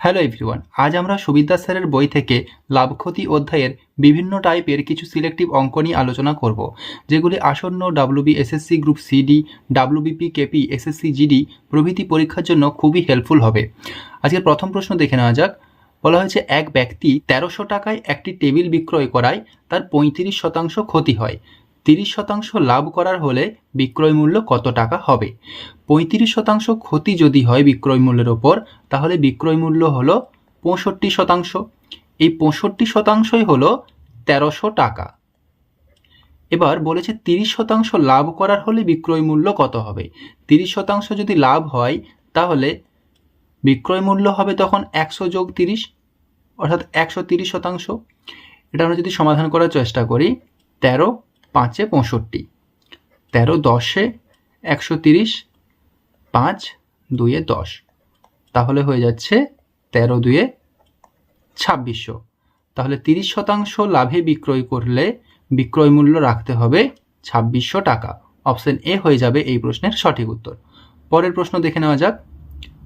Hello everyone, আজ আমরা সুবিদ্যা স্যারের বই থেকে লাভ ক্ষতি অধ্যায়ের বিভিন্ন টাইপের কিছু সিলেক্টিভ অঙ্ক নিয়ে আলোচনা করব, যেগুলি আসন্ন WB SSC group CD WBP KP SSC GD প্রভৃতি পরীক্ষার জন্য খুবই হেল্পফুল হবে। আজকের প্রথম প্রশ্ন দেখে নেওয়া যাক। বলা হয়েছে, এক ব্যক্তি তেরোশো টাকায় একটি টেবিল বিক্রয় করায় তার পঁয়ত্রিশ শতাংশ ক্ষতি হয়। তিরিশ শতাংশ লাভ করার হলে বিক্রয় মূল্য কত টাকা হবে? পঁয়ত্রিশ শতাংশ ক্ষতি যদি হয় বিক্রয় মূল্যের ওপর, তাহলে বিক্রয় মূল্য হলো পঁয়ষট্টি শতাংশ। এই পঁয়ষট্টি শতাংশই হলো তেরোশো টাকা। এবার বলেছে তিরিশ শতাংশ লাভ করার হলে বিক্রয় মূল্য কত হবে? তিরিশ শতাংশ যদি লাভ হয়, তাহলে বিক্রয় মূল্য হবে তখন একশো যোগ তিরিশ, অর্থাৎ একশো তিরিশ শতাংশ। এটা আমরা যদি সমাধান করার চেষ্টা করি, তেরো পাঁচে পঁয়ষট্টি, তেরো দশে একশো তিরিশ, পাঁচ দুইয়ে দশ। তাহলে হয়ে যাচ্ছে তেরো দুয়ে ছাব্বিশশো। তাহলে তিরিশ শতাংশ লাভে বিক্রয় করলে বিক্রয় মূল্য রাখতে হবে ছাব্বিশশো টাকা। অপশন এ হয়ে যাবে এই প্রশ্নের সঠিক উত্তর। পরের প্রশ্ন দেখে নেওয়া যাক।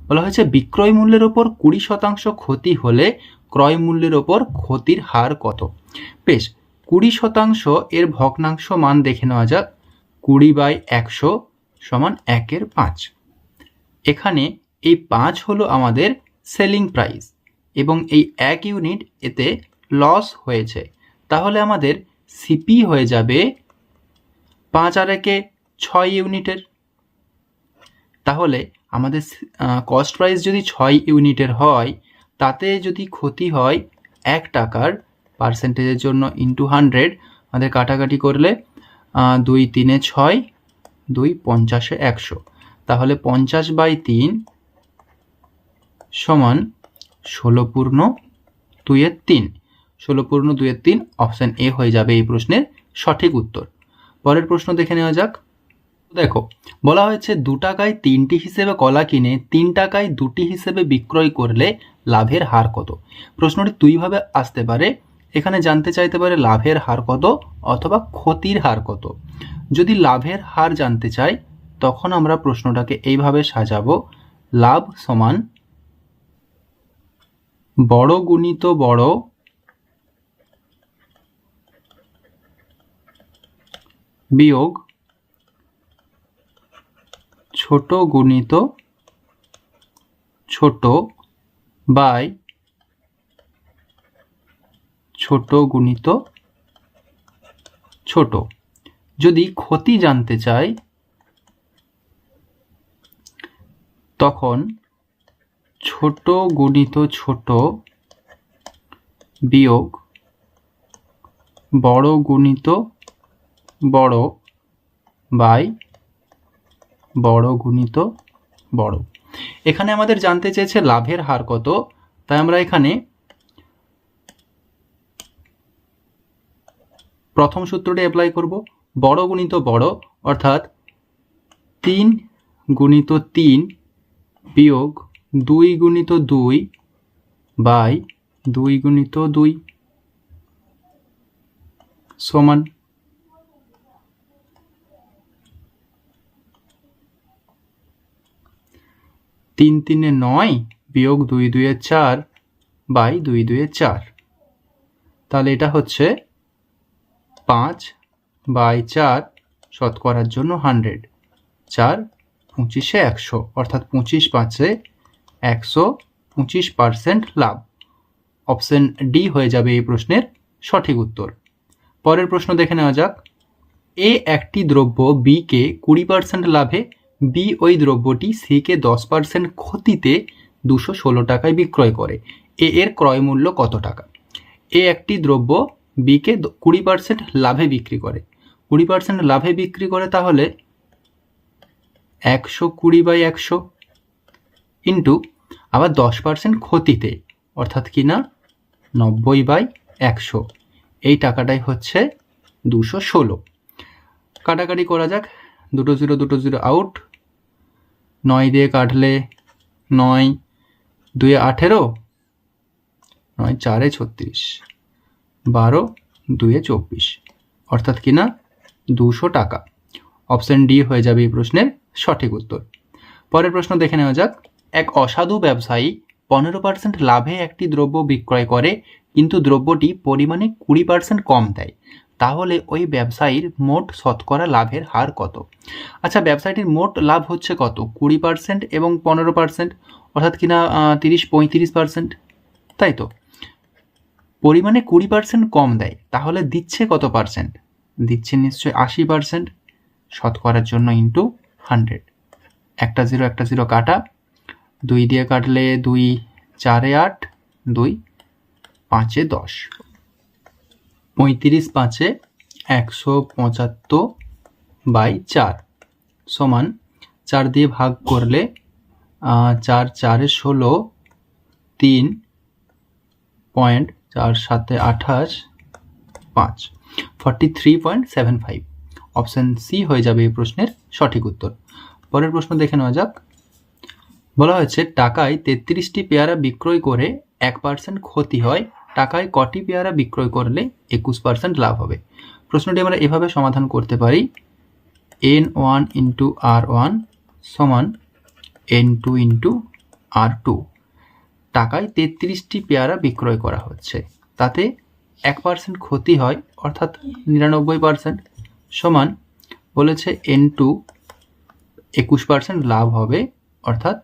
বলা হয়েছে বিক্রয় মূল্যের ওপর কুড়ি শতাংশ ক্ষতি হলে ক্রয় মূল্যের ওপর ক্ষতির হার কত? বেশ কুড়ি শতাংশ এর ভগ্নাংশ মান দেখে নেওয়া যাক। কুড়ি বাই একশো সমান একের পাঁচ। এখানে এই পাঁচ হলো আমাদের সেলিং প্রাইস এবং এই এক ইউনিট এতে লস হয়েছে। তাহলে আমাদের সিপি হয়ে যাবে পাঁচ আর একে ছয় ইউনিটের। তাহলে আমাদের কস্ট প্রাইস যদি ছয় ইউনিটের হয়, তাতে যদি ক্ষতি হয় এক টাকার পার্সেন্টেজের জন্য ইন্টু হান্ড্রেড আমাদের কাটাকাটি করলে দুই তিনে ছয়, দুই পঞ্চাশে একশো। তাহলে পঞ্চাশ বাই তিন সমান ষোলো পূর্ণ দুইয়ের তিন। ষোলো পূর্ণ দুইয়ের তিন অপশান এ হয়ে যাবে এই প্রশ্নের সঠিক উত্তর। পরের প্রশ্ন দেখে নেওয়া যাক। দেখো, বলা হয়েছে দু টাকায় তিনটি হিসেবে কলা কিনে তিন টাকায় দুটি হিসেবে বিক্রয় করলে লাভের হার কত? প্রশ্নটি দুইভাবে আসতে পারে। এখানে জানতে চাইতে পারে লাভের হার কত অথবা ক্ষতির হার কত। যদি লাভের হার জানতে চাই, তখন আমরা প্রশ্নটাকে এইভাবে সাজাবো। লাভ সমান বড় গুণিত বড় বিয়োগ ছোট গুণিত ছোট বাই ছোট গুণিত ছোট। যদি ক্ষতি জানতে চাই, তখন ছোট গুণিত ছোট বিয়োগ বড় গুণিত বড় বাই বড় গুণিত বড়। এখানে আমাদের জানতে চেয়েছে লাভের হার কত, তাই আমরা এখানে প্রথম সূত্রটি অ্যাপ্লাই করব। বড় গুণিত বড়, অর্থাৎ তিন গুণিত তিন বিয়োগ দুই গুণিত দুই বাই দুই গুণিত দুই সমান তিন তিনে নয় বিয়োগ দুই দুয়ে চার বাই দুই দুয়ে চার। তাহলে এটা হচ্ছে পাঁচ বাই চার শতকরার জন্য হান্ড্রেড। চার পঁচিশে একশো, অর্থাৎ পঁচিশ পাঁচে একশো পঁচিশ পার্সেন্ট লাভ। অপশন ডি হয়ে যাবে এই প্রশ্নের সঠিক উত্তর। পরের প্রশ্ন দেখে নেওয়া যাক। এ একটি দ্রব্য বিকে কুড়ি পার্সেন্ট লাভে, বি ওই দ্রব্যটি সিকে দশ পার্সেন্ট ক্ষতিতে দুশো ষোলো টাকায় বিক্রয় করে। এ এর ক্রয় মূল্য কত টাকা? এ একটি দ্রব্য বিকে কুড়ি পার্সেন্ট লাভে বিক্রি করে। কুড়ি পার্সেন্ট লাভে বিক্রি করে তাহলে একশো কুড়ি বাই একশো ইন্টু আবার দশ পার্সেন্ট ক্ষতিতে, অর্থাৎ কি না? নব্বই বাই একশো। এই টাকাটাই হচ্ছে দুশো ষোলো। কাটাকাটি করা যাক। দুটো জিরো দুটো জিরো আউট। নয় দিয়ে কাটলে নয়, দুয়ে আঠেরো। নয় চারে ছত্রিশ। বারো দুয়ে চব্বিশ। অর্থাৎ কি না? দুশো টাকা। অপশন ডি হয়ে যাবে এই প্রশ্নের সঠিক উত্তর। পরের প্রশ্ন দেখে নেওয়া যাক। এক অসাধু ব্যবসায়ী পনেরো পার্সেন্ট লাভে একটি দ্রব্য বিক্রয় করে, কিন্তু দ্রব্যটি পরিমাণে কুড়ি পার্সেন্ট কম দেয়। তাহলে ওই ব্যবসায়ীর মোট শতকরা লাভের হার কত? আচ্ছা ব্যবসায়ীটির মোট লাভ হচ্ছে কত? কুড়ি পার্সেন্ট এবং পনেরো পার্সেন্ট অর্থাৎ কিনা তিরিশ, পঁয়ত্রিশ পার্সেন্ট তাই তো? পরিমাণে কুড়ি পার্সেন্ট কম দেয়, তাহলে দিচ্ছে কত পার্সেন্ট দিচ্ছে নিশ্চয়ই আশি পার্সেন্ট শতকরার জন্য ইন্টু হান্ড্রেড একটা জিরো একটা জিরো কাটা, দুই দিয়ে কাটলে দুই, চারে আট, দুই, পাঁচে দশ। পঁয়ত্রিশ পাঁচে একশো পঁচাত্তর বাই চার সমান চার দিয়ে ভাগ করলে চার, চারে ষোলো, তিন পয়েন্ট চার সাতে আঠাশ, পাঁচ। Forty three point seven five option C হয়ে যাবে এই প্রশ্নের সঠিক উত্তর। পরের প্রশ্ন দেখে নেওয়া যাক। বলা হয়েছে, টাকায় তেত্রিশটি পেয়ারা বিক্রয় করে এক পার্সেন্ট ক্ষতি হয়। টাকায় কটি পেয়ারা বিক্রয় করলে একুশ পার্সেন্ট লাভ হবে? প্রশ্নটি আমরা এভাবে সমাধান করতে পারি। N one into R one সমান N two into R two. টাকায় তেত্রিশটি পেয়ারা বিক্রয় করা হচ্ছে। তাতে এক পার্সেন্ট ক্ষতি হয়, অর্থাৎ নিরানব্বই পার্সেন্ট সমান বলেছে এন টু একুশ পার্সেন্ট লাভ হবে, অর্থাৎ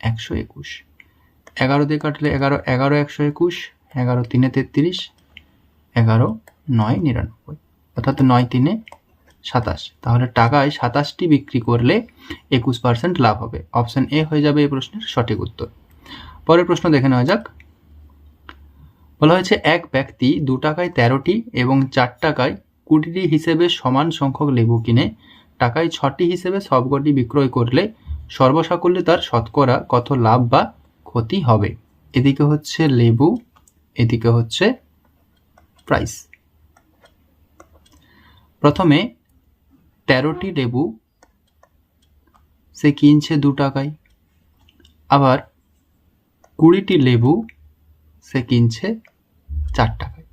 একশো একুশ। এগারো দিয়ে কাটলে এগারো এগারো একশো একুশ, এগারো তিনে তেত্রিশ, এগারো নয় নিরানব্বই, অর্থাৎ নয় তিনে সাতাশ। তাহলে টাকায় সাতাশটি বিক্রি করলে একুশ পার্সেন্ট লাভ হবে। অপশন এ হয়ে যাবে এই প্রশ্নের সঠিক উত্তর। পরের প্রশ্ন দেখে নেওয়া যাক। বলা হয়েছে, এক ব্যক্তি দু টাকায় তেরোটি এবং চার টাকায় কুড়িটি হিসেবে সমান সংখ্যক লেবু কিনে, টাকায় ছটি হিসেবে সবকটি বিক্রয় করলে সর্বসাকুল্যে তার শতকরা কত লাভ বা ক্ষতি হবে? এদিকে হচ্ছে লেবু, এদিকে হচ্ছে প্রাইস প্রথমে, তেরোটি লেবু সে কিনছে দু টাকায়। আবার কুড়িটি লেবু সে কিনছে চার টাকায়।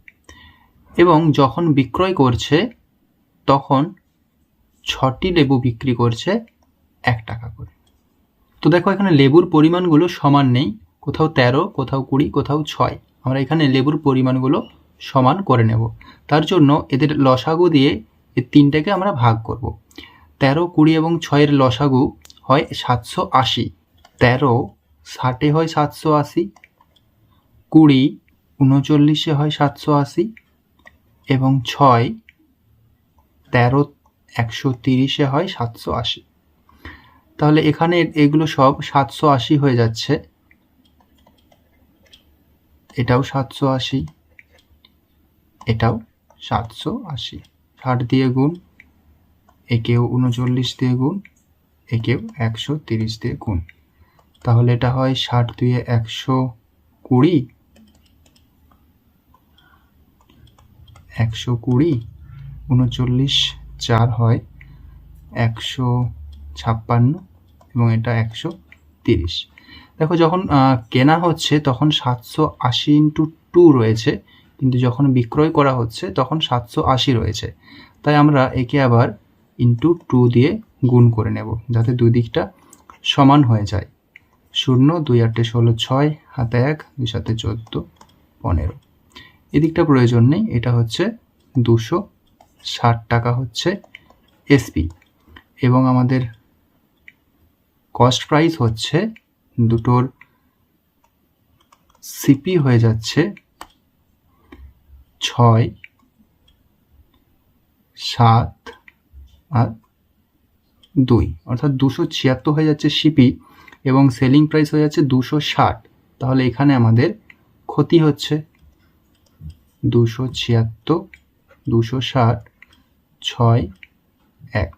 এবং যখন বিক্রয় করছে, তখন ছটি লেবু বিক্রি করছে এক টাকা করে। তো দেখো, এখানে লেবুর পরিমাণগুলো সমান নেই। কোথাও তেরো, কোথাও কুড়ি, কোথাও ছয়। আমরা এখানে লেবুর পরিমাণগুলো সমান করে নেব। তার জন্য এদের লসাগু দিয়ে এই তিনটাকে আমরা ভাগ করব। তেরো, কুড়ি এবং ছয়ের লসাগু হয় সাতশো আশি। তেরো ষাটে হয় সাতশো আশি, কুড়ি উনচল্লিশে হয় সাতশো আশি এবং ছয় তেরো একশো তিরিশে হয় সাতশো আশি। তাহলে এখানে এগুলো সব সাতশো আশি হয়ে যাচ্ছে। এটাও সাতশো আশি, এটাও সাতশো আশি। ষাট দিয়ে গুণ, একেও উনচল্লিশ দিয়ে গুণ, একেও একশো তিরিশ দিয়ে গুণ। তাহলে এটা হয় ষাট দুয়ে একশো কুড়ি। একশো কুড়ি উনচল্লিশ চার হয় একশো ছাপ্পান্ন এবং এটা একশো তিরিশ। দেখো যখন কেনা হচ্ছে তখন সাতশো আশি ইন্টু টু রয়েছে, কিন্তু যখন বিক্রয় করা হচ্ছে তখন সাতশো আশি রয়েছে। তাই আমরা একে আবার ইন্টু টু দিয়ে গুণ করে নেব, যাতে দুই দিকটা সমান হয়ে যায়। শূন্য, দুই আটে ষোলো, ছয়, হাতে এক, দুই সাথে চোদ্দ, পনেরো। এদিকটা প্রয়োজন নেই, এটা হচ্ছে দুশো ষাট টাকা হচ্ছে এসপি এবং আমাদের কস্ট প্রাইস হচ্ছে, দুটোর সিপি হয়ে যাচ্ছে ছয়, সাত, আর দুই। অর্থাৎ দুশো ছিয়াত্তর হয়ে যাচ্ছে সিপি এবং সেলিং প্রাইস হয়ে যাচ্ছে দুশো ষাট। তাহলে এখানে আমাদের ক্ষতি হচ্ছে দুশো ছিয়াত্তর, দুশো ষাট, ছয় এক।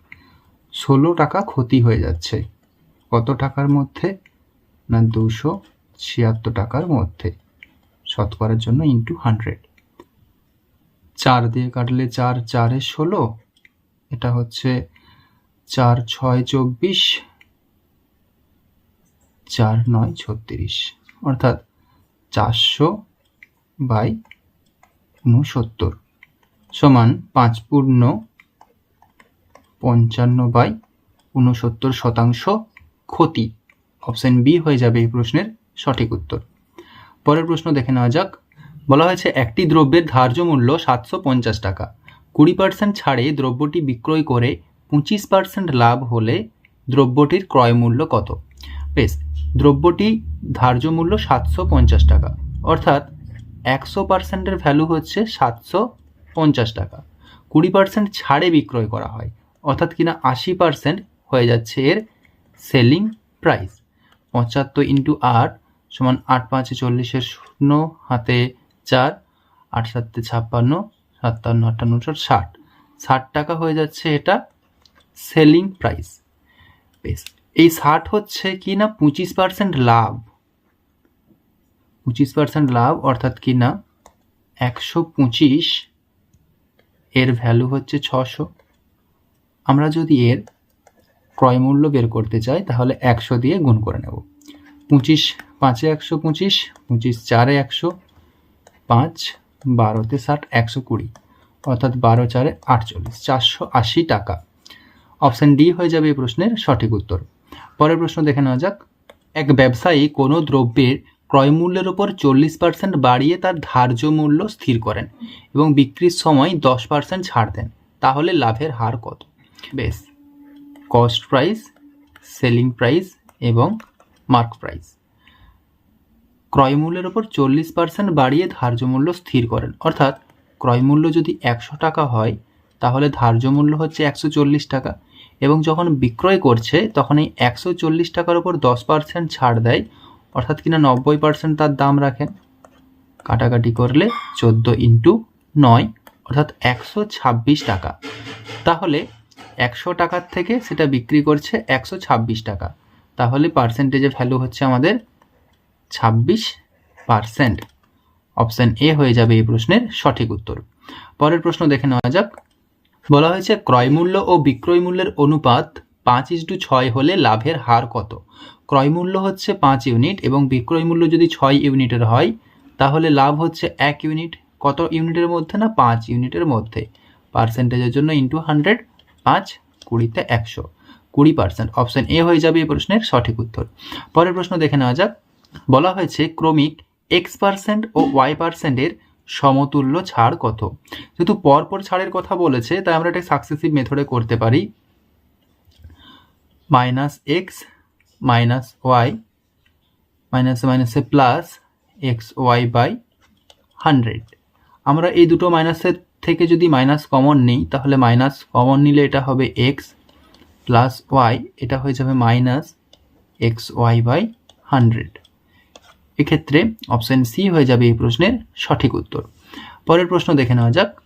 ষোলো টাকা ক্ষতি হয়ে যাচ্ছে। কত টাকার মধ্যে? না, দুশো ছিয়াত্তর টাকার মধ্যে। শতকরার জন্য ইন্টু হান্ড্রেড চার দিয়ে কাটলে চার, চারে ষোলো। এটা হচ্ছে চার, ছয়, চব্বিশ চার নয় ছত্রিশ। অর্থাৎ চারশো বাই উনসত্তর সমান পাঁচ পূর্ণ পঞ্চান্ন বাই উনসত্তর শতাংশ ক্ষতি। অপশন বি হয়ে যাবে এই প্রশ্নের সঠিক উত্তর। পরের প্রশ্ন দেখে নেওয়া যাক। বলা হয়েছে একটি দ্রব্যের ধার্য মূল্য সাতশো পঞ্চাশ টাকা। কুড়ি পার্সেন্ট ছাড়ে দ্রব্যটি বিক্রয় করে পঁচিশ পার্সেন্ট লাভ হলে দ্রব্যটির ক্রয় মূল্য কত? বেশ দ্রব্যটি ধার্য মূল্য সাতশো পঞ্চাশ টাকা, অর্থাৎ একশো পার্সেন্টের ভ্যালু হচ্ছে সাতশো পঞ্চাশ টাকা। কুড়ি পার্সেন্ট ছাড়ে বিক্রয় করা হয়, অর্থাৎ কিনা আশি পার্সেন্ট হয়ে যাচ্ছে এর সেলিং প্রাইস পঁচাত্তর ইন্টু আট সমান আট পাঁচে চল্লিশের শূন্য হাতে চার, আট সাতে ছাপ্পান্ন সাতান্ন আটান্ন ষাট। ষাট টাকা হয়ে যাচ্ছে এটা সেলিং প্রাইস বেশ এই ষাট হচ্ছে কি না পঁচিশ পার্সেন্ট লাভ। পঁচিশ পার্সেন্ট লাভ অর্থাৎ কি না একশো পঁচিশ, এর ভ্যালু হচ্ছে ছশো। আমরা যদি এর ক্রয় মূল্য বের করতে চাই, তাহলে একশো দিয়ে গুণ করে নেব। পঁচিশ পাঁচে একশো পঁচিশ পঁচিশ চারে একশো, পাঁচ বারোতে ষাট, একশো কুড়ি, অর্থাৎ বারো চারে আটচল্লিশ, চারশো আশি টাকা। অপশান ডি হয়ে যাবে এই প্রশ্নের সঠিক উত্তর। পরের প্রশ্ন দেখে নেওয়া যাক। এক ব্যবসায়ী কোনো দ্রব্যের ক্রয় মূল্যের ওপর চল্লিশ পার্সেন্ট বাড়িয়ে তার ধার্য মূল্য স্থির করেন এবং বিক্রির সময় দশ পার্সেন্ট ছাড় দেন, তাহলে লাভের হার কত? বেশ কস্ট প্রাইস সেলিং প্রাইস এবং মার্ক প্রাইস ক্রয় মূল্যের ওপর চল্লিশ পার্সেন্ট বাড়িয়ে ধার্য মূল্য স্থির করেন, অর্থাৎ ক্রয় মূল্য যদি একশো টাকা হয়, তাহলে ধার্য মূল্য হচ্ছে একশো চল্লিশ টাকা। এবং যখন বিক্রয় করছে, তখন এই একশো চল্লিশ টাকার ওপর দশ পার্সেন্ট ছাড় দেয়, অর্থাৎ কিনা নব্বই পার্সেন্ট তার দাম রাখেন কাটাকাটি করলে চোদ্দ ইন্টু নয়, অর্থাৎ একশো ছাব্বিশ টাকা। তাহলে একশো টাকার থেকে সেটা বিক্রি করছে একশো ছাব্বিশ টাকা। তাহলে পার্সেন্টেজের ভ্যালু হচ্ছে আমাদের ছাব্বিশ পার্সেন্ট অপশান এ হয়ে যাবে এই প্রশ্নের সঠিক উত্তর। পরের প্রশ্ন দেখে নেওয়া যাক। বলা হয়েছে ক্রয় মূল্য ও বিক্রয় মূল্যের অনুপাত পাঁচ ইস্টু ছয় হলে লাভের হার কত? ক্রয় মূল্য হচ্ছে পাঁচ ইউনিট এবং বিক্রয় মূল্য যদি ছয় ইউনিটের হয়, তাহলে লাভ হচ্ছে এক ইউনিট। কত ইউনিটের মধ্যে না? পাঁচ ইউনিটের মধ্যে। পার্সেন্টেজের জন্য ইন্টু হান্ড্রেড পাঁচ কুড়িতে একশো। কুড়ি পার্সেন্ট। অপশান এ হয়ে যাবে এই প্রশ্নের সঠিক উত্তর। পরের প্রশ্ন দেখে নেওয়া যাক। বলা হয়েছে ক্রমিক এক্স পার্সেন্ট ও ওয়াই পার্সেন্টের সমতুল্য ছাড় কত? যেহেতু পরপর ছাড়ের কথা বলেছে, তাই আমরা এটা সাকসেসিভ মেথডে করতে পারি। মাইনাস এক্স মাইনাস ওয়াই মাইনাসে মাইনাসে plus X Y by hundred আমরা এই দুটো মাইনাসের থেকে যদি মাইনাস কমন নিই, তাহলে মাইনাস কমন নিলে এটা হবে এক্স প্লাস ওয়াই এটা হয়ে যাবে minus X Y by hundred এক্ষেত্রে অপশান সি হয়ে যাবে এই প্রশ্নের সঠিক উত্তর। পরের প্রশ্ন দেখে নেওয়া যাক।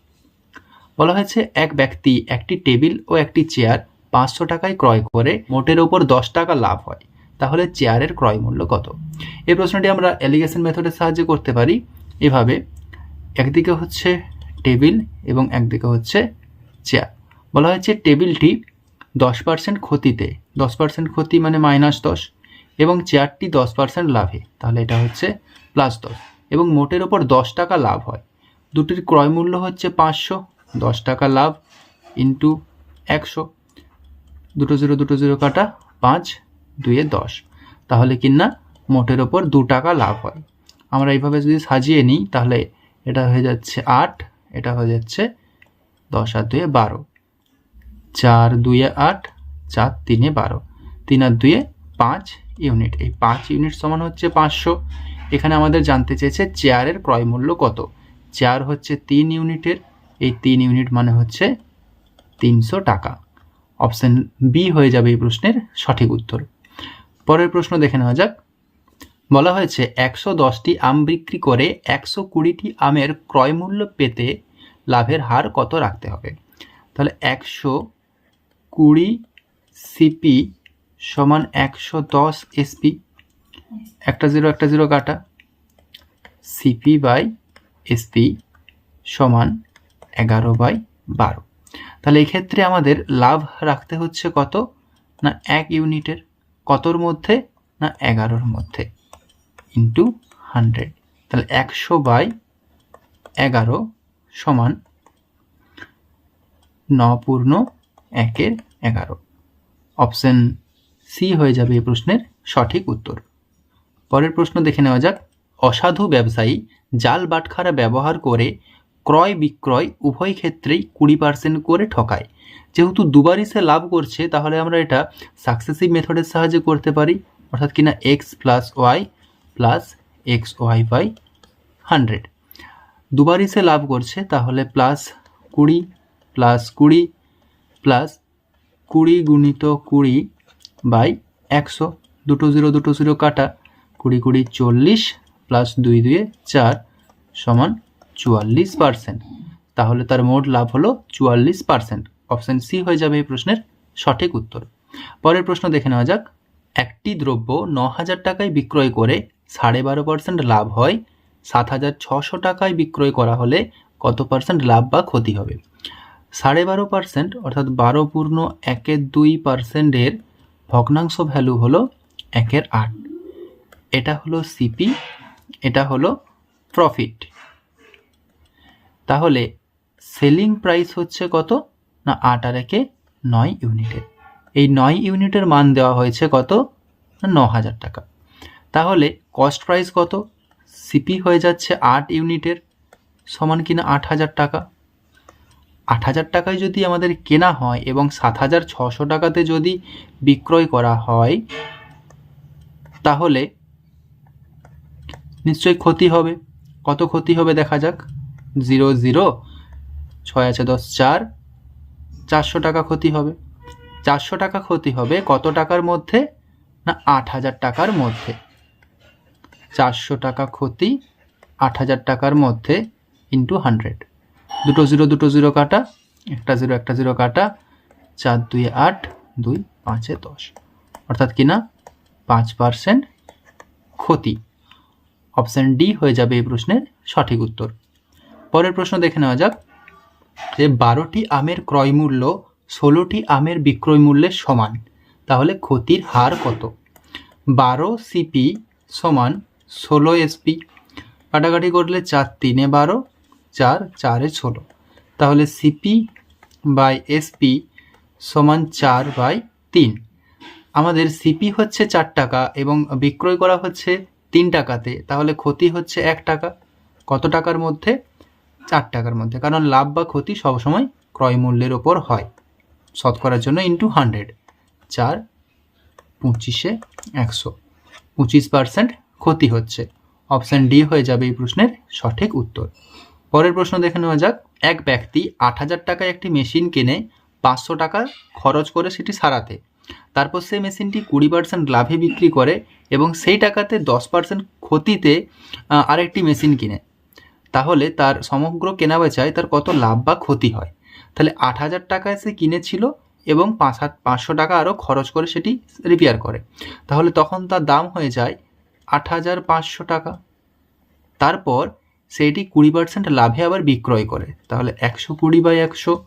বলা হয়েছে, এক ব্যক্তি একটি টেবিল ও একটি চেয়ার পাঁচশো টাকায় ক্রয় করে, মোটের ওপর দশ টাকা লাভ হয়। তাহলে চেয়ারের ক্রয় মূল্য কত? এই প্রশ্নটি আমরা এলিগেশন মেথডের সাহায্যে করতে পারি। এভাবে একদিকে হচ্ছে টেবিল এবং একদিকে হচ্ছে চেয়ার। বলা হয়েছে, টেবিলটি দশ পার্সেন্ট ক্ষতিতে। দশ পার্সেন্ট ক্ষতি মানে মাইনাস দশ। এবং চেয়ারটি দশ পার্সেন্ট লাভে। তাহলে এটা হচ্ছে প্লাস দশ। এবং মোটের ওপর দশ টাকা লাভ হয়। দুটির ক্রয় মূল্য হচ্ছে পাঁচশো। দশ টাকা লাভ ইন্টু একশো। দুটো জিরো দুটো জিরো কাটা পাঁচ, দুয়ে দশ। তাহলে কিনা মোটের ওপর দু টাকা লাভ হয়। আমরা এইভাবে যদি সাজিয়ে নিই, তাহলে এটা হয়ে যাচ্ছে আট, এটা হয়ে যাচ্ছে দশ আর দুয়ে বারো। চার দুয়ে আট, চার তিনে বারো। তিন আর দুয়ে পাঁচ ইউনিট। এই পাঁচ ইউনিট সমান হচ্ছে পাঁচশো। এখানে আমাদের জানতে চেয়েছে চেয়ারের ক্রয় মূল্য কত। চেয়ার হচ্ছে তিন ইউনিটের, এই তিন ইউনিট মানে হচ্ছে তিনশো টাকা। অপশান বি হয়ে যাবে এই প্রশ্নের সঠিক উত্তর। পরের প্রশ্ন দেখে নেওয়া যাক। বলা হয়েছে একশো দশটি আম বিক্রি করে একশো কুড়িটি আমের ক্রয় মূল্য পেতে লাভের হার কত রাখতে হবে? তাহলে একশো কুড়ি সিপি সমান একশো দশ এসপি একটা জিরো একটা জিরো কাটা সিপি বাই এসপি সমান এগারো বাই বারো। তাহলে এক্ষেত্রে আমাদের লাভ রাখতে হচ্ছে কত? না এক ইউনিটের কতর মধ্যে? না এগারোর মধ্যে। ইন্টু হান্ড্রেড তাহলে একশো বাই এগারো সমান ন পূর্ণ একের এগারো। অপশন সি হয়ে যাবে এই প্রশ্নের সঠিক উত্তর। পরের প্রশ্ন দেখে নেওয়া যাক। অসাধু ব্যবসায়ী জাল বাটখারা ব্যবহার করে ক্রয় বিক্রয় উভয় ক্ষেত্রেই কুড়ি পার্সেন্ট করে ঠকায়। যেহেতু দুবারই সে লাভ করছে, তাহলে আমরা এটা সাকসেসিভ মেথডের সাহায্যে করতে পারি। অর্থাৎ কিনা X plus Y plus X Y by hundred দুবারই সে লাভ করছে, তাহলে প্লাস কুড়ি প্লাস কুড়ি প্লাস কুড়ি গুণিত কুড়ি বাই একশো। দুটো জিরো দুটো জিরো কাটা। কুড়ি কুড়ি, চল্লিশ প্লাস দুই, দুয়ে চার সমান চুয়াল্লিশ পার্সেন্ট তাহলে তার মোট লাভ হলো চুয়াল্লিশ পার্সেন্ট অপশান সি হয়ে যাবে এই প্রশ্নের সঠিক উত্তর। পরের প্রশ্ন দেখে নেওয়া যাক। একটি দ্রব্য ন হাজার টাকায় বিক্রয় করে সাড়ে বারো পার্সেন্ট লাভ হয়। সাত হাজার ছশো টাকায় বিক্রয় করা হলে কত পার্সেন্ট লাভ বা ক্ষতি হবে? সাড়ে বারো পার্সেন্ট অর্থাৎ বারো পূর্ণ একের দুই পার্সেন্টের ভগ্নাংশ ভ্যালু হলো একের আট। এটা হলো সিপি, এটা হলো প্রফিট। তাহলে সেলিং প্রাইস হচ্ছে কত? না, আট আর একে নয় ইউনিটের এই নয় ইউনিটের মান দেওয়া হয়েছে কত? না, ন হাজার টাকা। তাহলে কস্ট প্রাইস কত? সিপি হয়ে যাচ্ছে আট ইউনিটের, সমান কিনা আট হাজার টাকা। আট হাজার টাকায় যদি আমাদের কেনা হয় এবং সাত হাজার ছশো টাকাতে যদি বিক্রয় করা হয়, তাহলে নিশ্চয়ই ক্ষতি হবে। কত ক্ষতি হবে দেখা যাক। জিরো জিরো, ছয় আছে দশ, চার, চারশো টাকা ক্ষতি হবে। চারশো টাকা ক্ষতি হবে কত টাকার মধ্যে? না, আট হাজার টাকার মধ্যে। চারশো টাকা ক্ষতি আট হাজার টাকার মধ্যে ইন্টু হান্ড্রেড দুটো জিরো দুটো জিরো কাটা, একটা জিরো একটা জিরো কাটা, চার, দুই, আট, দুই, পাঁচে দশ। অর্থাৎ কিনা পাঁচ পার্সেন্ট ক্ষতি। অপশান ডি হয়ে যাবে এই প্রশ্নের সঠিক উত্তর। পরের প্রশ্ন দেখে নেওয়া যাক যে বারোটি আমের ক্রয় মূল্য ষোলোটি আমের বিক্রয় মূল্যের সমান। তাহলে ক্ষতির হার কত? বারো সিপি সমান ষোলো এসপি। কাটাকাটি করলে চার তিনে বারো চার, চারে ষোলো। তাহলে সিপি বাই এসপি সমান চার বাই তিন। আমাদের সিপি হচ্ছে চার টাকা এবং বিক্রয় করা হচ্ছে তিন টাকাতে। তাহলে ক্ষতি হচ্ছে এক টাকা। কত টাকার মধ্যে? চার টাকার মধ্যে। কারণ লাভ বা ক্ষতি সবসময় ক্রয় মূল্যের ওপর হয়। শতকরার জন্য ইন্টু হান্ড্রেড চার, পঁচিশে একশো। পঁচিশ পার্সেন্ট ক্ষতি হচ্ছে। অপশান ডি হয়ে যাবে এই প্রশ্নের সঠিক উত্তর। পরের প্রশ্ন দেখে নেওয়া যাক। এক ব্যক্তি আট হাজার টাকায় একটি মেশিন কিনে পাঁচশো টাকা খরচ করে সেটি সারাতে। তারপর সেই মেশিনটি কুড়ি পার্সেন্ট লাভে বিক্রি করে এবং সেই টাকাতে দশ পার্সেন্ট ক্ষতিতে আরেকটি মেশিন কিনে। তাহলে তার সমগ্র কেনাবেচায় তার কত লাভ বা ক্ষতি হয়? তাহলে আট হাজার টাকায় সে কিনেছিল এবং পাঁচ হাত পাঁচশো টাকা আরও খরচ করে সেটি রিপেয়ার করে। তাহলে তখন তার দাম হয়ে যায় আট হাজার পাঁচশো টাকা। তারপর সেইটি কুড়ি পার্সেন্ট লাভে আবার বিক্রয় করে। তাহলে একশো কুড়ি বাই একশো।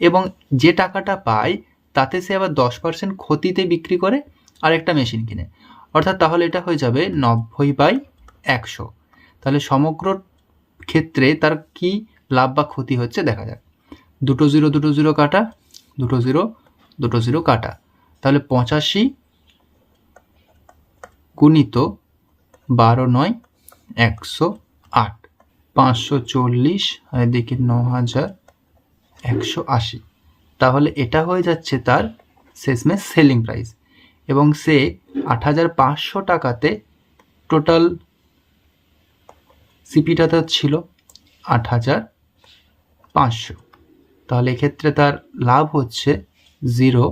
এবং যে টাকাটা পায়, তাতে সে আবার দশ পার্সেন্ট ক্ষতিতে বিক্রি করে আর একটা মেশিন কিনে। অর্থাৎ তাহলে এটা হয়ে যাবে নব্বই বাই একশো। তাহলে সমগ্র ক্ষেত্রে তার কি লাভ বা ক্ষতি হচ্ছে দেখা যাক। দুটো জিরো দুটো জিরো কাটা, দুটো জিরো দুটো জিরো কাটা। তাহলে পঁচাশি গুণিত বারো নয় একশো আট। পাঁচশো চল্লিশ এদিকে ন হাজার একশো আশি। তাহলে এটা হয়ে যাচ্ছে তার শেষমেশ সেলিং প্রাইস এবং সে আট হাজার পাঁচশো টাকাতে টোটাল সিপিটাতে ছিল আট হাজার পাঁচশো। তাহলে এক্ষেত্রে তার লাভ হচ্ছে জিরো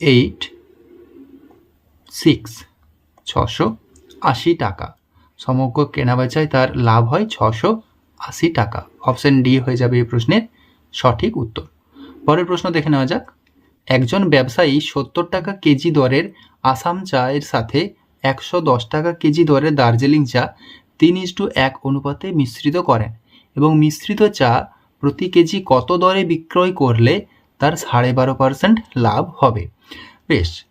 এইট সিক্স ছশো আশি টাকা। সমগ্র কেনাবেচায় তার লাভ হয় ছশো আশি টাকা। অপশন ডি হয়ে যাবে এই প্রশ্নের সঠিক উত্তর। পরের প্রশ্ন দেখে নেওয়া যাক। একজন ব্যবসায়ী সত্তর টাকা কেজি দরের আসাম চায়ের সাথে একশো দশ টাকা কেজি দরের দার্জিলিং চা তিন ইস্টু এক অনুপাতে মিশ্রিত করেন এবং মিশ্রিত চা প্রতি কেজি কত দরে বিক্রয় করলে তার সাড়ে বারো পার্সেন্ট লাভ হবে? বেশ,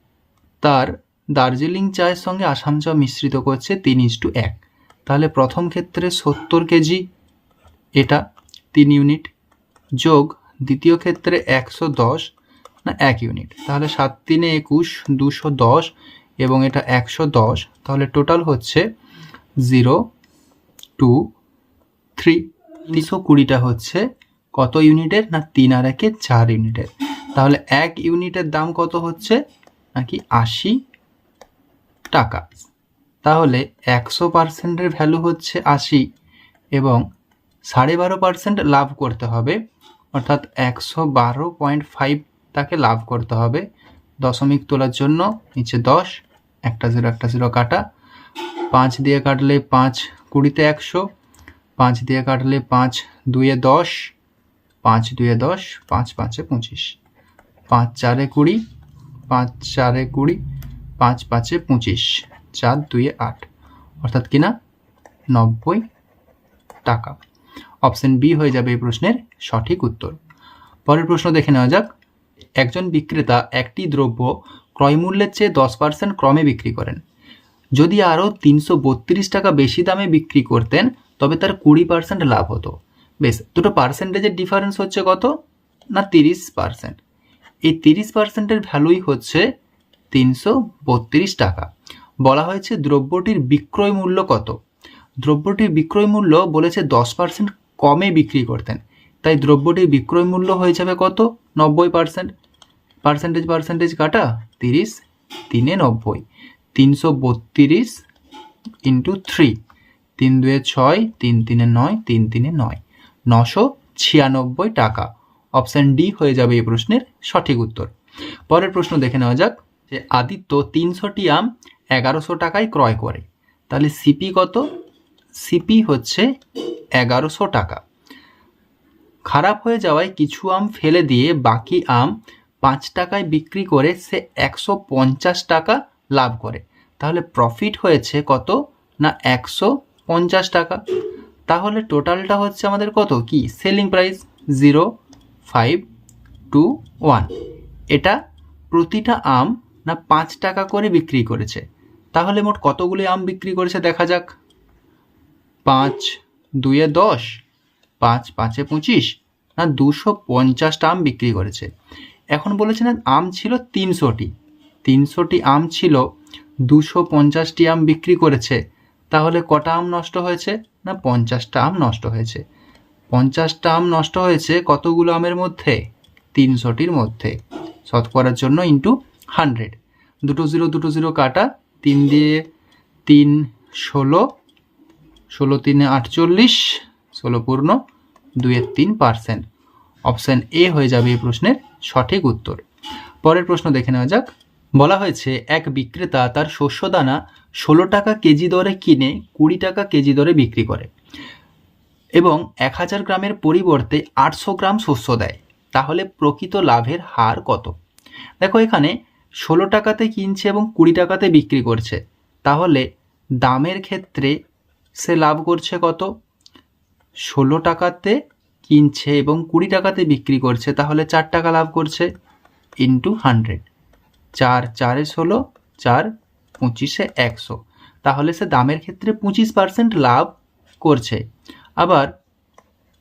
তার দার্জিলিং চায়ের সঙ্গে আসাম চা মিশ্রিত করছে তিন ইস টু এক। তাহলে প্রথম ক্ষেত্রে সত্তর কেজি, এটা তিন ইউনিট, যোগ দ্বিতীয় ক্ষেত্রে একশো দশ, না এক ইউনিট। তাহলে সাত তিনে একুশ, দুশো দশ, এবং এটা একশো দশ, তাহলে টোটাল হচ্ছে জিরো, টু, থ্রি। তিনশো কুড়িটা হচ্ছে কত ইউনিটের, না তিন আর একে চার ইউনিটের? তাহলে এক ইউনিটের দাম কত হচ্ছে? নাকি আশি টাকা। তাহলে একশো পার্সেন্টের ভ্যালু হচ্ছে আশি এবং সাড়ে বারো পার্সেন্ট লাভ করতে হবে, অর্থাৎ একশো বারো পয়েন্ট ফাইভ তাকে লাভ করতে হবে। দশমিক তোলার জন্য নিচে দশ, একটা জিরো একটা জিরো কাটা। পাঁচ দিয়ে কাটলে পাঁচ, কুড়িতে একশো। পাঁচ দিয়ে কাটলে পাঁচ দুয়ে দশ। পাঁচ দুয়ে দশ, পাঁচ, পাঁচে পঁচিশ। পাঁচ, চারে কুড়ি। পাঁচ, চারে কুড়ি। পাঁচ পাঁচে পঁচিশ, চার দুয়ে আট। অর্থাৎ কিনা নব্বই টাকা। অপশন বি হয়ে যাবে এই প্রশ্নের সঠিক উত্তর। পরের প্রশ্ন দেখে নেওয়া যাক। একজন বিক্রেতা একটি দ্রব্য ক্রয়মূল্যের চেয়ে দশ পার্সেন্ট ক্রমে বিক্রি করেন। যদি আরও তিনশো বত্রিশ টাকা বেশি দামে বিক্রি করতেন, তবে তার কুড়ি পার্সেন্ট লাভ হতো। বেশ, দুটো পার্সেন্টেজের ডিফারেন্স হচ্ছে কত? না, তিরিশ পার্সেন্ট। এই তিরিশ পার্সেন্টের ভ্যালুই হচ্ছে তিনশো বত্রিশ টাকা। বলা হয়েছে দ্রব্যটির বিক্রয় মূল্য কত? দ্রব্যটির বিক্রয় মূল্য বলেছে দশ পার্সেন্ট কমে বিক্রি করতেন। তাই দ্রব্যটির বিক্রয় মূল্য হয়ে যাবে কত? নব্বই পার্সেন্ট পার্সেন্টেজ পার্সেন্টেজ কাটা তিরিশ, তিনে নব্বই। তিনশো বত্রিশ ইন্টু থ্রি। তিন দুয়ে ছয়, তিন তিনে নয়, তিন তিনে নয়। নশো ছিয়ানব্বই টাকা। অপশান ডি হয়ে যাবে এই প্রশ্নের সঠিক উত্তর। পরের প্রশ্ন দেখে নেওয়া যাক। যে আদিত্য তিনশোটি আম এগারোশো টাকায় ক্রয় করে। তাহলে সিপি কত? সিপি হচ্ছে এগারোশো টাকা। খারাপ হয়ে যাওয়ায় কিছু আম ফেলে দিয়ে বাকি আম পাঁচ টাকায় বিক্রি করে সে একশো পঞ্চাশ টাকা লাভ করে। তাহলে প্রফিট হয়েছে কত? না একশো পঞ্চাশ টাকা। তাহলে টোটালটা হচ্ছে আমাদের কত? কি? Selling price zero five two one এটা প্রতিটা আম না পাঁচ টাকা করে বিক্রি করেছে। তাহলে মোট কতগুলি আম বিক্রি করেছে দেখা যাক। পাঁচ, দুয়ে দশ, পাঁচ, পাঁচে পঁচিশ, না দুশো পঞ্চাশটা আম বিক্রি করেছে। এখন বলেছে না, আম ছিল তিনশোটি। তিনশোটি আম ছিল, দুশো পঞ্চাশটি আম বিক্রি করেছে। তাহলে কটা আম নষ্ট হয়েছে? না পঞ্চাশটা আম নষ্ট হয়েছে। পঞ্চাশটা আম নষ্ট হয়েছে কতগুলো আমের মধ্যে? তিনশোটির মধ্যে। শতকরার জন্য ইন্টু হান্ড্রেড। দুটো জিরো দুটো জিরো কাটা, তিন দিয়ে তিন ষোলো ষোলো তিনে আটচল্লিশ, ষোলো পূর্ণ দুইয়ের তিন পার্সেন্ট। অপশান এ হয়ে যাবে এই প্রশ্নের সঠিক উত্তর। পরের প্রশ্ন দেখে নেওয়া যাক। বলা হয়েছে, এক বিক্রেতা তার শস্যদানা ষোলো টাকা কেজি দরে কিনে কুড়ি টাকা কেজি দরে বিক্রি করে এবং এক হাজার গ্রামের পরিবর্তে আটশো গ্রাম শস্য দেয়। তাহলে প্রকৃত লাভের হার কত? দেখো এখানে ষোলো টাকাতে কিনছে এবং কুড়ি টাকাতে বিক্রি করছে। তাহলে দামের ক্ষেত্রে সে লাভ করছে কত? ষোলো টাকাতে কিনছে এবং কুড়ি টাকাতে বিক্রি করছে, তাহলে চার টাকা লাভ করছে ইন্টু হান্ড্রেড চার, চারে ষোলো, চার, পঁচিশে একশো। তাহলে সে দামের ক্ষেত্রে পঁচিশ পার্সেন্ট লাভ করছে। আবার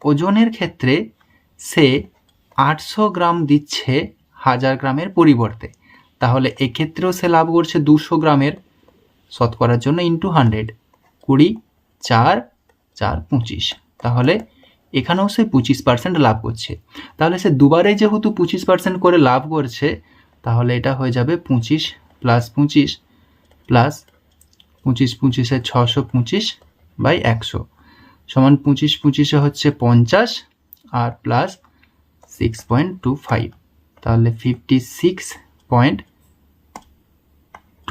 ওজনের ক্ষেত্রে সে আটশো গ্রাম দিচ্ছে হাজার গ্রামের পরিবর্তে। তাহলে এক্ষেত্রেও সে লাভ করছে দুশো গ্রামের শতকরার জন্য ইন্টু হান্ড্রেড কুড়ি, চার চার, পঁচিশ। তাহলে এখানেও সে পঁচিশ পার্সেন্ট লাভ করছে। তাহলে সে দুবারে যেহেতু পঁচিশ পার্সেন্ট করে লাভ করছে, তাহলে এটা হয়ে যাবে পঁচিশ প্লাস পঁচিশ প্লাস পঁচিশ পঁচিশে ছশো পঁচিশ বাই একশো। সমান পঁচিশ পঁচিশে হচ্ছে পঞ্চাশ আর plus six point two five তাহলে fifty six point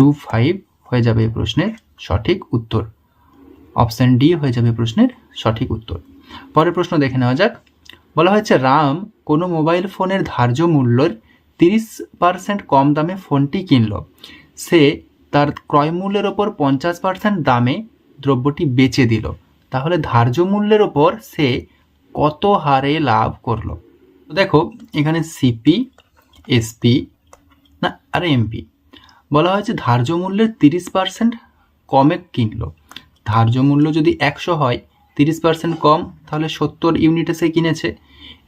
two five হয়ে যাবে এই প্রশ্নের সঠিক উত্তর। অপশান ডি হয়ে যাবে প্রশ্নের সঠিক উত্তর। পরের প্রশ্ন দেখে নেওয়া যাক। বলা হয়েছে, রাম কোনো মোবাইল ফোনের ধার্য মূল্যের তিরিশ পার্সেন্ট কম দামে ফোনটি কিনল। সে তার ক্রয় মূল্যের ওপর পঞ্চাশ পার্সেন্ট দামে দ্রব্যটি বেচে দিল। তাহলে ধার্য মূল্যের ওপর সে কত হারে লাভ করল? দেখো, এখানে সিপি এসপি না, আর এমপি বলা হয়েছে ধার্য মূল্যের তিরিশ পার্সেন্ট কমে কিনলো। ধার্য মূল্য যদি একশো হয়, তিরিশ পার্সেন্ট কম, তাহলে সত্তর ইউনিটে সে কিনেছে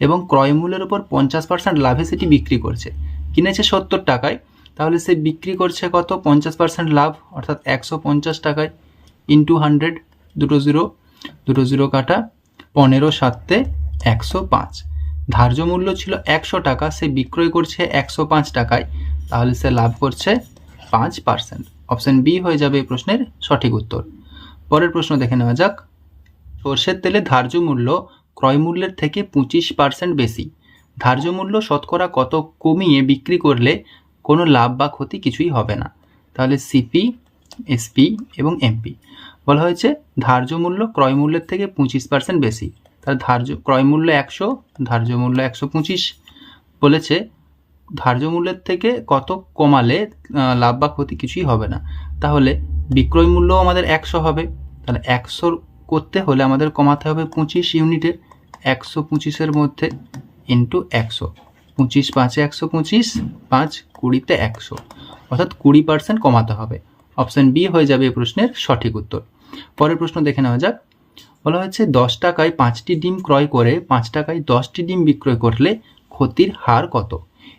এবং ক্রয় মূল্যের ওপর পঞ্চাশ পার্সেন্ট লাভে সেটি বিক্রি করছে। কিনেছে সত্তর টাকায়, তাহলে সে বিক্রি করছে কত? পঞ্চাশ পার্সেন্ট লাভ, অর্থাৎ একশো পঞ্চাশ টাকায় ইন্টু হান্ড্রেড দুটো জিরো দুটো জিরো কাটা পনেরো সাতে একশো পাঁচ। ধার্য মূল্য ছিল একশো টাকা, সে বিক্রয় করছে একশো পাঁচ টাকায়, তাহলে সে লাভ করছে পাঁচ পার্সেন্ট। অপশন বি হয়ে যাবে এই প্রশ্নের সঠিক উত্তর। পরের প্রশ্ন দেখে নেওয়া যাক। সর্ষের তেলে ধার্য মূল্য ক্রয় মূল্যের থেকে পঁচিশ পার্সেন্ট বেশি। ধার্য মূল্য শতকরা কত কমিয়ে বিক্রি করলে কোনো লাভ বা ক্ষতি কিছুই হবে না? তাহলে সিপি, এসপি এবং এমপি। বলা হয়েছে ধার্য মূল্য ক্রয় মূল্যের থেকে পঁচিশ পার্সেন্ট বেশি। তার ধার্য, ক্রয় মূল্য একশো, ধার্য মূল্য একশো পঁচিশ। বলেছে ধার্য মূল্যের থেকে কত কমালে লাভ বা ক্ষতি কিছুই হবে না। তাহলে বিক্রয় মূল্য আমাদের একশো হবে। তাহলে একশোর করতে হলে আমাদের কমাতে হবে পঁচিশ ইউনিটের। একশো পঁচিশের মধ্যে ইন্টু একশো। পঁচিশ পাঁচে একশো পঁচিশ, পাঁচ কুড়িতে একশো। অর্থাৎ কুড়ি পার্সেন্ট কমাতে হবে। অপশান বি হয়ে যাবে এই প্রশ্নের সঠিক উত্তর। পরের প্রশ্ন দেখে নেওয়া যাক। বলা হচ্ছে দশ টাকায় পাঁচটি ডিম ক্রয় করে, পাঁচ টাকায় দশটি ডিম বিক্রয় করলে ক্ষতির হার কত?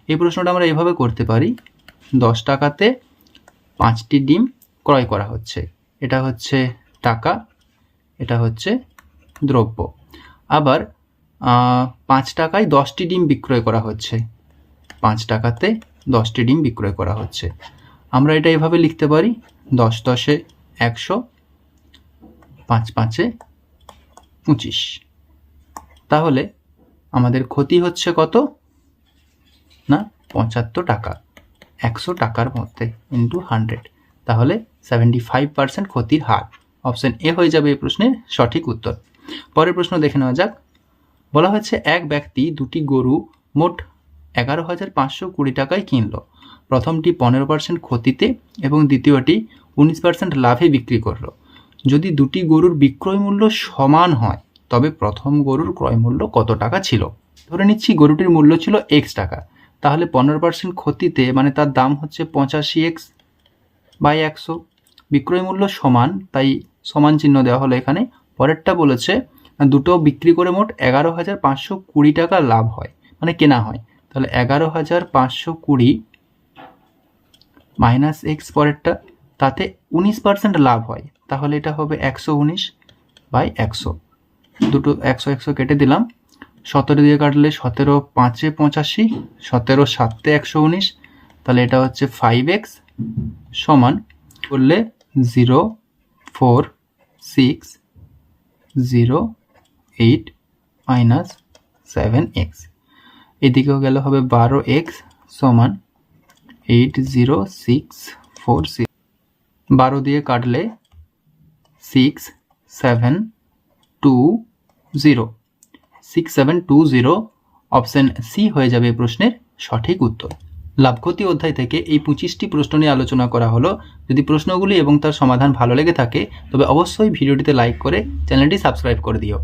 এই প্রশ্নটা আমরা এভাবে করতে পারি, দশ টাকাতে পাঁচটি ডিম ক্রয় করা হচ্ছে। এটা হচ্ছে টাকা, এটা হচ্ছে দ্রব্য। আবার পাঁচ টাকায় দশটি ডিম বিক্রয় করা হচ্ছে। পাঁচ টাকাতে দশটি ডিম বিক্রয় করা হচ্ছে। আমরা এটা এভাবে লিখতে পারি, দশ দশে একশো, পাঁচ পাঁচে পঁচিশ। তাহলে আমাদের ক্ষতি হচ্ছে কত? না, পঁচাত্তর টাকা। একশো টাকার মধ্যে ইন্টু হান্ড্রেড তাহলে সেভেন্টি ফাইভ পার্সেন্ট ক্ষতির হার। অপশন এ হয়ে যাবে এই প্রশ্নের সঠিক উত্তর। পরের প্রশ্ন দেখে নেওয়া যাক। বলা হয়েছে এক ব্যক্তি দুটি গরু মোট এগারো হাজার পাঁচশো কুড়ি টাকায় কিনলো। প্রথমটি পনেরো পার্সেন্ট ক্ষতিতে এবং দ্বিতীয়টি উনিশ পার্সেন্ট লাভে বিক্রি করল। যদি দুটি গরুর বিক্রয় মূল্য সমান হয়, তবে প্রথম গরুর ক্রয় মূল্য কত টাকা ছিল? ধরে নিচ্ছি গরুটির মূল্য ছিল এক্স টাকা। তাহলে পনেরো পার্সেন্ট ক্ষতিতে মানে তার দাম হচ্ছে পঁচাশি এক্স বাই একশো। বিক্রয় মূল্য সমান, তাই সমান চিহ্ন দেওয়া হলো এখানে। পরেরটা বলেছে, দুটো বিক্রি করে মোট এগারো হাজার পাঁচশো কুড়ি টাকা লাভ হয় মানে কেনা হয়। তাহলে এগারো হাজার পাঁচশো কুড়ি মাইনাস এক্স পরেরটা, তাতে উনিশ পার্সেন্ট লাভ হয়। তাহলে এটা হবে একশো উনিশ বাই একশো। দুটো একশো একশো কেটে দিলাম। সতেরো দিয়ে কাটলে সতেরো পাঁচে পঁচাশি, সতেরো সাতে একশো উনিশ, তাহলে এটা হচ্ছে ফাইভ এক্স সমান করলে zero four six zero eight minus seven X এদিকেও গেলে হবে বারো এক্স সমান eight zero six four six বারো দিয়ে কাটলে six seven two zero six seven two zero option C হয়ে যাবে প্রশ্নের সঠিক উত্তর। লাভ ক্ষতি অধ্যায় থেকে এই পঁচিশটি প্রশ্ন নিয়ে আলোচনা করা হলো। যদি প্রশ্নগুলি এবং তার সমাধান ভালো লেগে থাকে, তবে অবশ্যই ভিডিওটিতে লাইক করে চ্যানেলটি সাবস্ক্রাইব করে দিও।